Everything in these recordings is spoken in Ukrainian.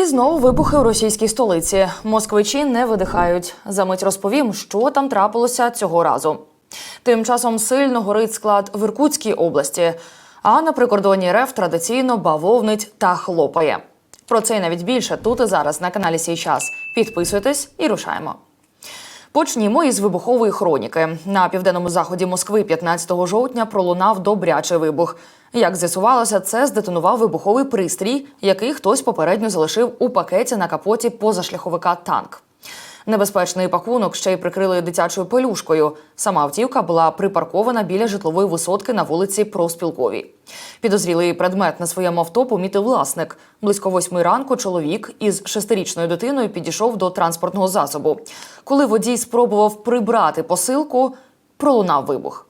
І знову вибухи у російській столиці. Москвичі не видихають. Замить розповім, що там трапилося цього разу. Тим часом сильно горить склад в Іркутській області, а на прикордонні РФ традиційно бавовнить та хлопає. Про це і навіть більше тут і зараз на каналі Сій час. Підписуйтесь і рушаємо. Почнімо із вибухової хроніки. На південному заході Москви 15 жовтня пролунав добрячий вибух. Як з'ясувалося, це здетонував вибуховий пристрій, який хтось попередньо залишив у пакеті на капоті позашляховика танк. Небезпечний пакунок ще й прикрили дитячою пелюшкою. Сама автівка була припаркована біля житлової висотки на вулиці Проспілковій. Підозрілий предмет на своєму авто помітив власник. Близько восьми ранку чоловік із шестирічною дитиною підійшов до транспортного засобу. Коли водій спробував прибрати посилку, пролунав вибух.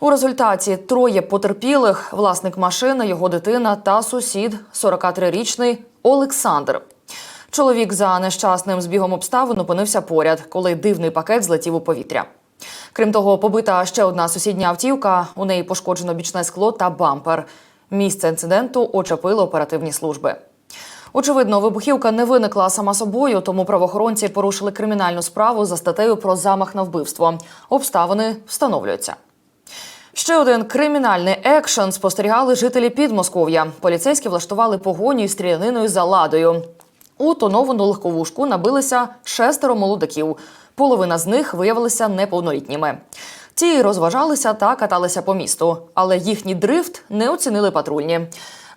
У результаті троє потерпілих: власник машини, його дитина та сусід, 43-річний Олександр. Чоловік за нещасним збігом обставин опинився поряд, коли дивний пакет злетів у повітря. Крім того, побита ще одна сусідня автівка. У неї пошкоджено бічне скло та бампер. Місце інциденту очепили оперативні служби. Очевидно, вибухівка не виникла сама собою, тому правоохоронці порушили кримінальну справу за статтею про замах на вбивство. Обставини встановлюються. Ще один кримінальний екшен спостерігали жителі Підмосков'я. Поліцейські влаштували погоню із стріляниною за ладою. У тоновану легковушку набилися шестеро молодиків. Половина з них виявилися неповнолітніми. Ті розважалися та каталися по місту, але їхній дрифт не оцінили патрульні.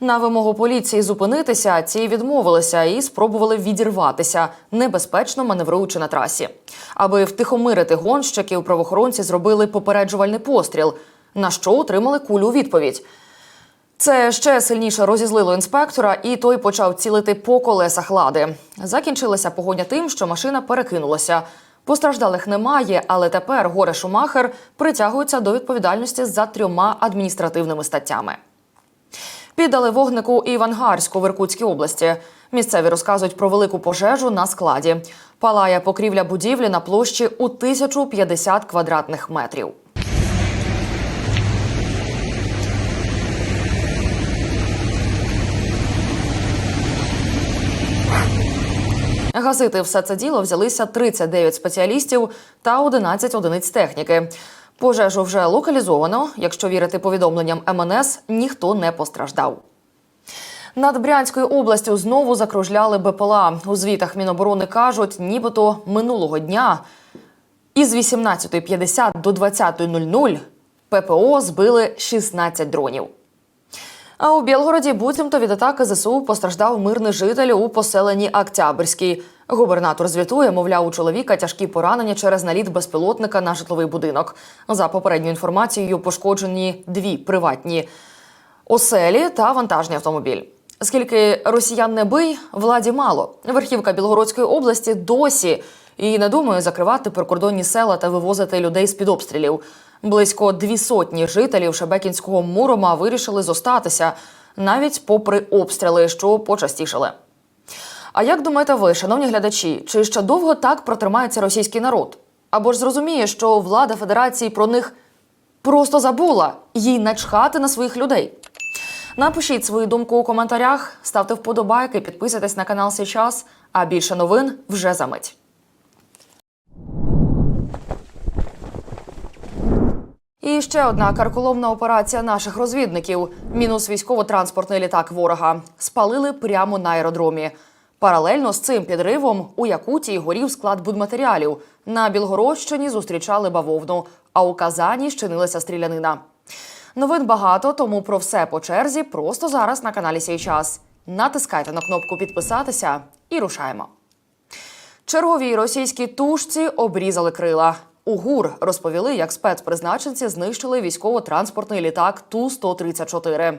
На вимогу поліції зупинитися ці відмовилися і спробували відірватися, небезпечно маневруючи на трасі. Аби втихомирити гонщиків, правоохоронці зробили попереджувальний постріл, на що отримали кулю у відповідь. Це ще сильніше розізлило інспектора, і той почав цілити по колесах лади. Закінчилася погоня тим, що машина перекинулася. Постраждалих немає, але тепер горе Шумахер притягується до відповідальності за трьома адміністративними статтями. Піддали вогнику і в Ангарську в Іркутській області. Місцеві розказують про велику пожежу на складі. Палає покрівля будівлі на площі у 1050 квадратних метрів. Гасити все це діло взялися 39 спеціалістів та 11 одиниць техніки. Пожежу вже локалізовано. Якщо вірити повідомленням МНС, ніхто не постраждав. Над Брянською областю знову закружляли БПЛА. У звітах Міноборони кажуть, нібито минулого дня із 18.50 до 20.00 ППО збили 16 дронів. А у Білгороді буцімто від атаки ЗСУ постраждав мирний житель у поселенні Октябрьській. Губернатор звітує, мовляв, у чоловіка тяжкі поранення через наліт безпілотника на житловий будинок. За попередньою інформацією, пошкоджені дві приватні оселі та вантажний автомобіль. Скільки росіян не бий, владі мало. Верхівка Білгородської області досі і не думає закривати прикордонні села та вивозити людей з під обстрілів. Близько дві сотні жителів Шебекінського Мурома вирішили зостатися навіть попри обстріли, що почастішали. А як думаєте ви, шановні глядачі, чи ще довго так протримається російський народ? Або ж зрозуміє, що влада Федерації про них просто забула їй начхати на своїх людей? Напишіть свою думку у коментарях, ставте вподобайки, підписуйтесь на канал Сейчас, а більше новин вже за мить. І ще одна карколомна операція наших розвідників. Мінус військово-транспортний літак ворога спалили прямо на аеродромі. Паралельно з цим підривом у Якутії горів склад будматеріалів. На Білгородщині зустрічали бавовну, а у Казані щинилася стрілянина. Новин багато, тому про все по черзі просто зараз на каналі Сій час. Натискайте на кнопку підписатися і рушаємо. Черговій російській тушці обрізали крила. У ГУР розповіли, як спецпризначенці знищили військово-транспортний літак Ту-134.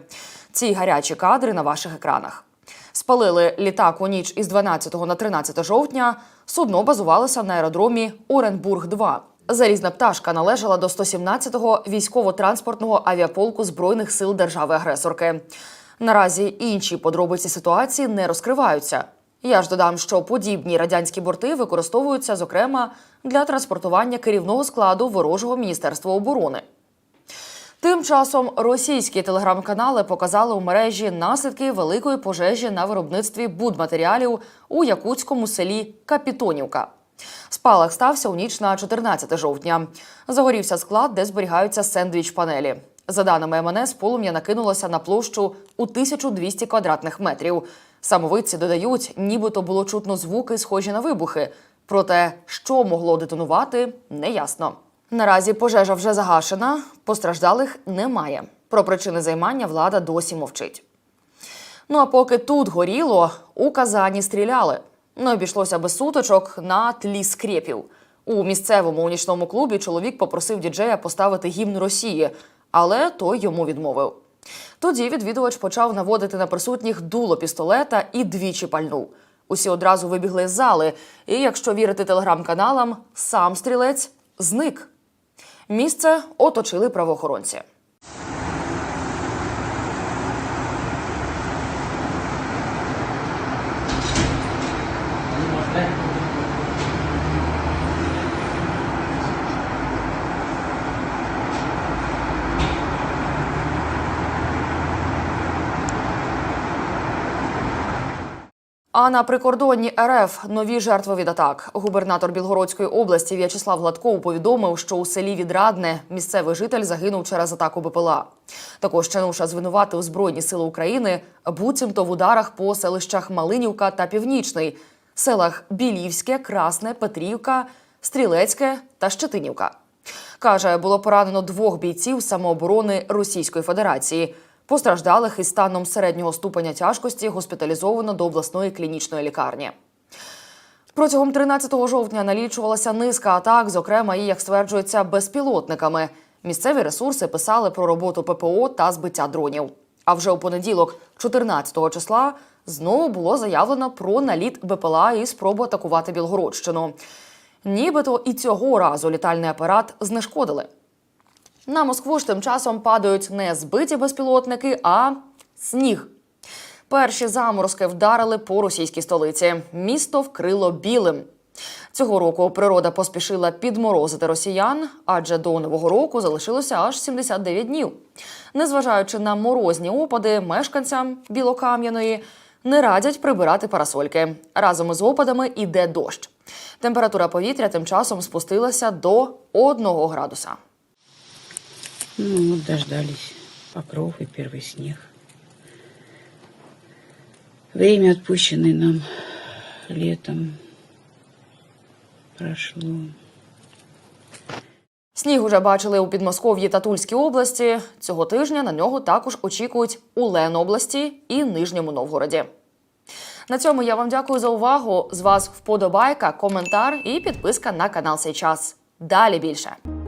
Ці гарячі кадри на ваших екранах. Спалили літак у ніч із 12 на 13 жовтня. Судно базувалося на аеродромі Оренбург-2. Залізна пташка належала до 117-го військово-транспортного авіаполку збройних сил держави-агресорки. Наразі інші подробиці ситуації не розкриваються. Я ж додам, що подібні радянські борти використовуються, зокрема, для транспортування керівного складу ворожого міністерства оборони. Тим часом російські телеграм-канали показали у мережі наслідки великої пожежі на виробництві будматеріалів у якутському селі Капітонівка. Спалах стався у ніч на 14 жовтня. Загорівся склад, де зберігаються сендвіч-панелі. За даними МНС, полум'я накинулося на площу у 1200 квадратних метрів. Самовидці додають, нібито було чутно звуки, схожі на вибухи. Проте, що могло детонувати, неясно. Наразі пожежа вже загашена, постраждалих немає. Про причини займання влада досі мовчить. Ну а поки тут горіло, у Казані стріляли. Не обійшлося без сутичок на тлі скрепів. У місцевому нічному клубі чоловік попросив діджея поставити гімн Росії, але той йому відмовив. Тоді відвідувач почав наводити на присутніх дуло пістолета і двічі пальнув. Усі одразу вибігли з зали, і, якщо вірити телеграм-каналам, сам стрілець зник. Місце оточили правоохоронці. А на прикордонні РФ нові жертви від атак. Губернатор Білгородської області В'ячеслав Гладков повідомив, що у селі Відрадне місцевий житель загинув через атаку БПЛА. Також Чануша звинуватив Збройні сили України буцімто в ударах по селищах Малинівка та Північний, селах Білівське, Красне, Петрівка, Стрілецьке та Щетинівка. Каже, було поранено двох бійців самооборони Російської Федерації. Постраждалих із станом середнього ступеня тяжкості госпіталізовано до обласної клінічної лікарні. Протягом 13 жовтня налічувалася низка атак, зокрема і, як стверджується, безпілотниками. Місцеві ресурси писали про роботу ППО та збиття дронів. А вже у понеділок, 14 числа, знову було заявлено про наліт БПЛА і спробу атакувати Білгородщину. Нібито і цього разу літальний апарат знешкодили. На Москву ж тим часом падають не збиті безпілотники, а сніг. Перші заморозки вдарили по російській столиці. Місто вкрило білим. Цього року природа поспішила підморозити росіян, адже до нового року залишилося аж 79 днів. Незважаючи на морозні опади, мешканцям Білокам'яної не радять прибирати парасольки. Разом із опадами іде дощ. Температура повітря тим часом спустилася до 1 градуса. Ну, вот дождались покров и первый снег. Время, отпущенное нам летом, прошло. Сніг уже бачили у Підмосков'ї та Тульській області. Цього тижня на нього також очікують у Ленобласті і Нижньому Новгороді. На цьому я вам дякую за увагу. З вас вподобайка, коментар і підписка на канал Сей час. Далі більше.